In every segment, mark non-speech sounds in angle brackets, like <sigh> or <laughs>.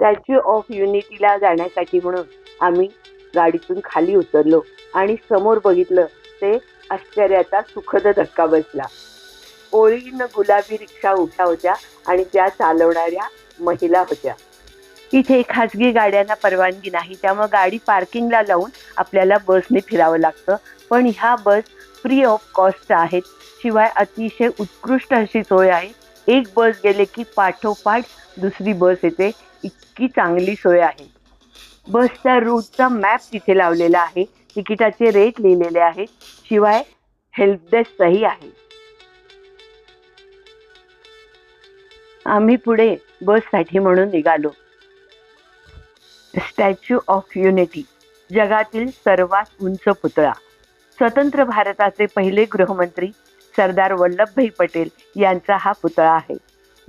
Statue of युनिटीला जाण्यासाठी म्हणून आम्ही गाडीतून खाली उतरलो आणि समोर बघितलं ते आश्चर्याचा सुखद धक्का बसला. ओळीनं गुलाबी रिक्षा उभ्या होत्या आणि त्या चालवणाऱ्या महिला होत्या. इथे खाजगी गाड्यांना परवानगी नाही त्यामुळे गाडी पार्किंगला लावून आपल्याला बसने फिरावं लागतं. पण ह्या बस फ्री ऑफ कॉस्ट आहेत शिवाय अतिशय उत्कृष्ट अशी सोय आहे. एक बस गेले की पाठोपाठ दुसरी बस येते. इतकी चांगली सोय आहे. बसचा रूटचा मॅप तिथे लावलेला आहे. तिकिटाचे रेट लिहिलेले आहेत शिवाय हेल्प डेस्कही आहे. आम्ही पुढे बससाठी म्हणून निघालो. स्टॅच्यू ऑफ युनिटी जगातील सर्वात उंच पुतळा. स्वतंत्र भारताचे पहिले गृहमंत्री सरदार वल्लभभाई पटेल यांचा हा पुतळा आहे.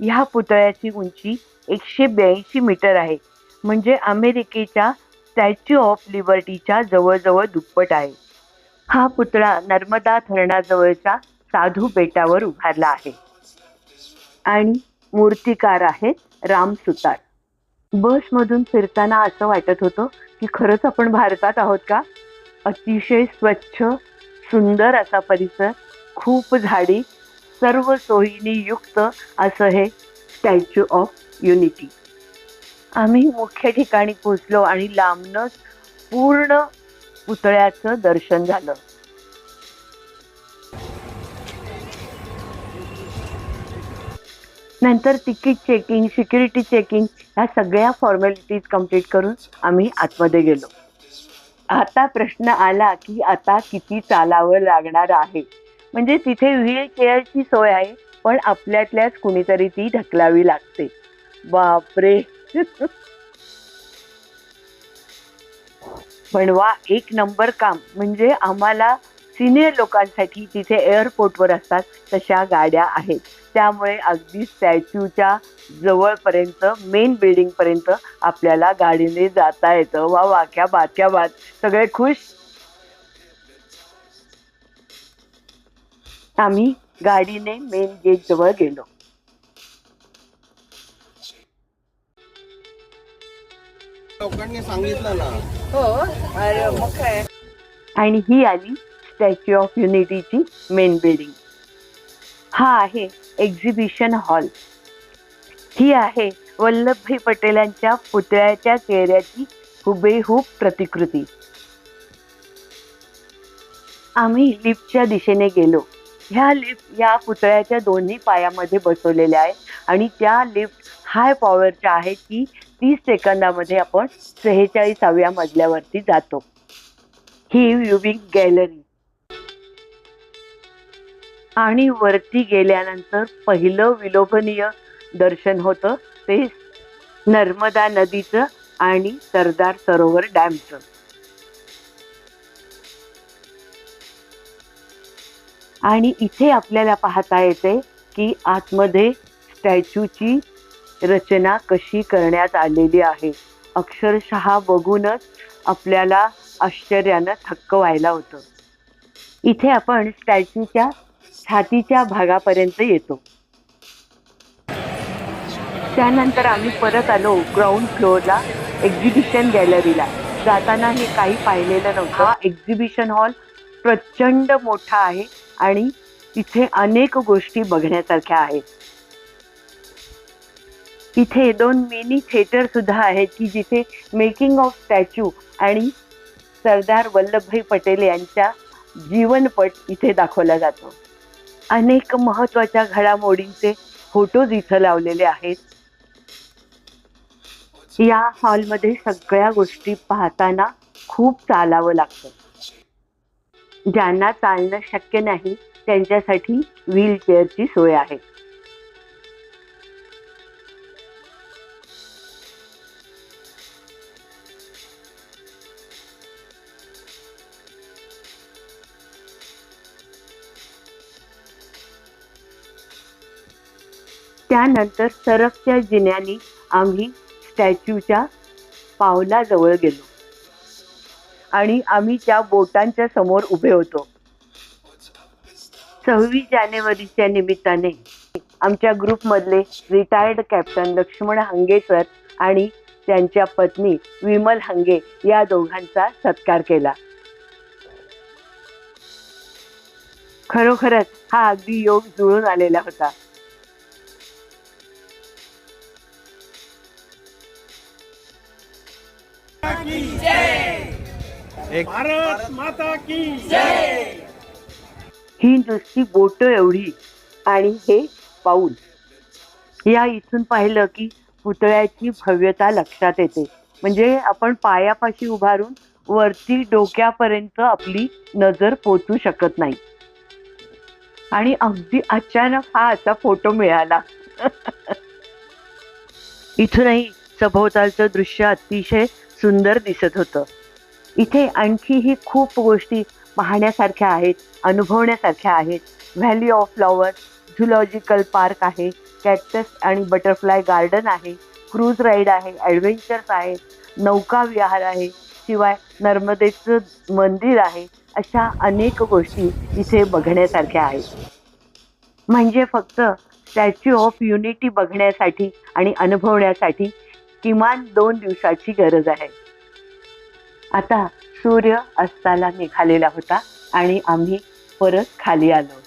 ह्या पुतळ्याची उंची एकशे ब्याऐंशी मीटर आहे. म्हणजे अमेरिकेच्या स्टॅच्यू ऑफ लिबर्टीच्या जवळजवळ दुप्पट आहे. हा पुतळा नर्मदा धरणाजवळच्या साधू बेटावर उभारला आहे. आणि मूर्तिकार आहेत राम सुतार. बसमधून फिरताना असं वाटत होतं की खरंच आपण भारतात आहोत का? अतिशय स्वच्छ सुंदर असा परिसर खूप झाडी सर्व सोयीनी युक्त असं हे स्टॅच्यू ऑफ युनिटी आम्ही मुख्य ठिकाणी पोचलो आणि लांबनच पूर्ण पुतळ्याचं दर्शन झालं. नंतर तिकीट चेकिंग सिक्युरिटी चेकिंग ह्या सगळ्या फॉर्मॅलिटीज कंप्लीट करून आम्ही आतमध्ये गेलो. आता प्रश्न आला की आता किती चालावं लागणार आहे? म्हणजे तिथे व्हील चेअरची सोय आहे पण आपल्यातल्याच कुणीतरी ती ढकलावी लागते. बापरे. पण वा एक नंबर काम. म्हणजे आम्हाला सिनियर लोकांसाठी तिथे एअरपोर्टवर असतात तशा गाड्या आहेत. त्यामुळे अगदी स्टॅच्यूच्या जवळपर्यंत मेन बिल्डिंगपर्यंत आपल्याला गाडीने जाता येतं. वा वाक्या बाक्या बात सगळे खुश? आम्ही गाडीने मेन गेट जवळ गेलो. लोकांनी सांगितलं ना. हो अरे मग काय? आणि ही आली स्टॅच्यू ऑफ युनिटीची मेन बिल्डिंग हा आहे एक्झिबिशन हॉल ही आहे वल्लभभाई पटेलांच्या पुतळ्याच्या चेहऱ्याची हुबेहूब प्रतिकृती. आम्ही लिफ्टच्या दिशेने गेलो. ह्या लिफ्ट या पुतळ्याच्या दोन्ही पायामध्ये बसवलेल्या आहेत. आणि त्या लिफ्ट हाय पॉवरच्या आहेत की तीस सेकंदामध्ये आपण सेहेचाळीसाव्या मजल्यावरती जातो. ही व्ह्युविंग गॅलरी. आणि वरती गेल्यानंतर पहिलं विलोभनीय दर्शन होतं. ते नर्मदा नदीचं आणि सरदार सरोवर डॅमचं. आणि इथे आपल्याला पाहता येते की आतमध्ये स्टॅच्यूची रचना कशी करण्यात आलेली आहे. अक्षरशः बघूनच आपल्याला आश्चर्यानं थक्क व्हायला होतं. इथे आपण स्टॅच्यूच्या छातीच्या भागापर्यंत येतो. त्यानंतर आम्ही परत आलो ग्राउंड फ्लोअरला एक्झिबिशन गॅलरीला. जाताना हे काही पाहिलेलं नव्हतं. हा एक्झिबिशन हॉल प्रचंड मोठा आहे. आणि इथे अनेक गोष्टी बघण्यासारख्या आहेत. इथे दोन मिनी थिएटर सुद्धा आहेत की जिथे मेकिंग ऑफ स्टॅच्यू आणि सरदार वल्लभभाई पटेल यांच्या जीवनपट इथे दाखवला जातो. अनेक महत्त्वाच्या घडामोडींचे फोटोज इथं लावलेले आहेत. या हॉलमध्ये सगळ्या गोष्टी पाहताना खूप चालावं लागतं. ज्यांना चालणं शक्य नाही त्यांच्यासाठी व्हीलचेअरची सोय आहे. त्यानंतर सरकच्या जिन्यानी आम्ही स्टॅच्यूच्या पावलाजवळ गेलो. आणि आम्ही त्या बोटांच्या समोर उभे होतो. सव्वीस जानेवारीच्या निमित्ताने आमच्या ग्रुपमधले रिटायर्ड कॅप्टन लक्ष्मण हंगेकर आणि त्यांच्या पत्नी विमल हंगे या दोघांचा सत्कार केला. खरोखरच हा अगदी योग जुळून आलेला होता. भारत माता की ही नुसती बोट एवढी आणि हे पाऊल. या इथून पाहिलं की पुतळ्याची भव्यता लक्षात येते. म्हणजे आपण पायापाशी उभारून वरती डोक्यापर्यंत आपली नजर पोचू शकत नाही. आणि अगदी अचानक हा असा फोटो मिळाला. <laughs> इथूनही सभोवतालचं दृश्य अतिशय सुंदर दिसत होतं. इथे आणखीही खूप गोष्टी पाहण्यासारख्या आहेत अनुभवण्यासारख्या आहेत. Valley of flower zoological park आहे कॅक्टस आणि बटरफ्लाय गार्डन आहे क्रूज राईड आहे ॲडव्हेंचर्स आहे नौका विहार आहे शिवाय नर्मदेचं मंदिर आहे अशा अनेक गोष्टी इथे बघण्यासारख्या आहेत. म्हणजे फक्त स्टॅच्यू ऑफ युनिटी बघण्यासाठी आणि अनुभवण्यासाठी किमान दोन दिवसाची गरज आहे. आता सूर्य अस्ताला निघालेला होता आणि आम्ही परत खाली आलो.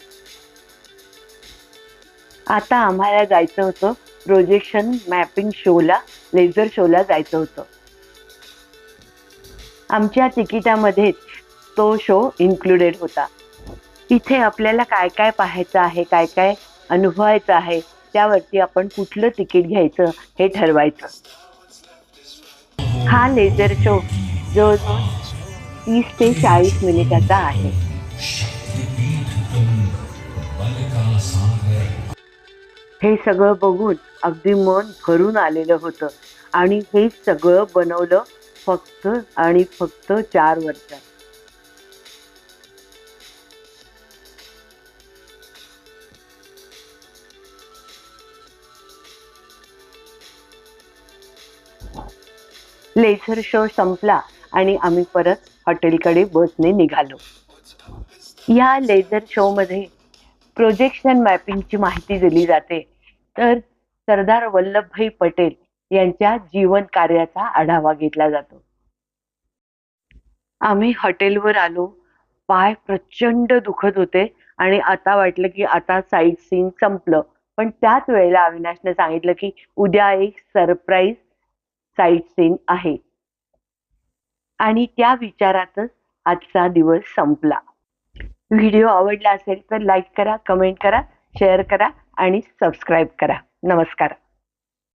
आता आम्हाला जायचं होतं प्रोजेक्शन मॅपिंग शोला लेझर शोला जायचं होतं. आमच्या तिकिटामध्येच तो शो इन्क्लुडेड होता. इथे आपल्याला काय काय पाहायचं आहे काय काय अनुभवायचं आहे त्यावरती आपण कुठलं तिकीट घ्यायचं हे ठरवायचं. हा लेझर शो जो तीस ते चाळीस मिनिटाचा आहे हे सगळं बघून अगदी मन भरून आलेलं होतं. आणि हे सगळं बनवलं फक्त आणि फक्त चार वर्षात लेझर शो संपला. आणि आम्ही परत हॉटेलकडे बसने निघालो. या लेझर शोमध्ये प्रोजेक्शन मॅपिंगची माहिती दिली जाते. तर सरदार वल्लभभाई पटेल यांच्या जीवन कार्याचा आढावा घेतला जातो. आम्ही हॉटेलवर आलो. पाय प्रचंड दुखत होते आणि आता वाटलं की आता साईट सीन संपलं. पण त्याच वेळेला अविनाशने सांगितलं की उद्या एक सरप्राईज साईट सीन आहे. आणि त्या विचारातच आजचा दिवस संपला. व्हिडिओ आवडला असेल तर लाईक करा कमेंट करा शेअर करा आणि सबस्क्राईब करा. नमस्कार.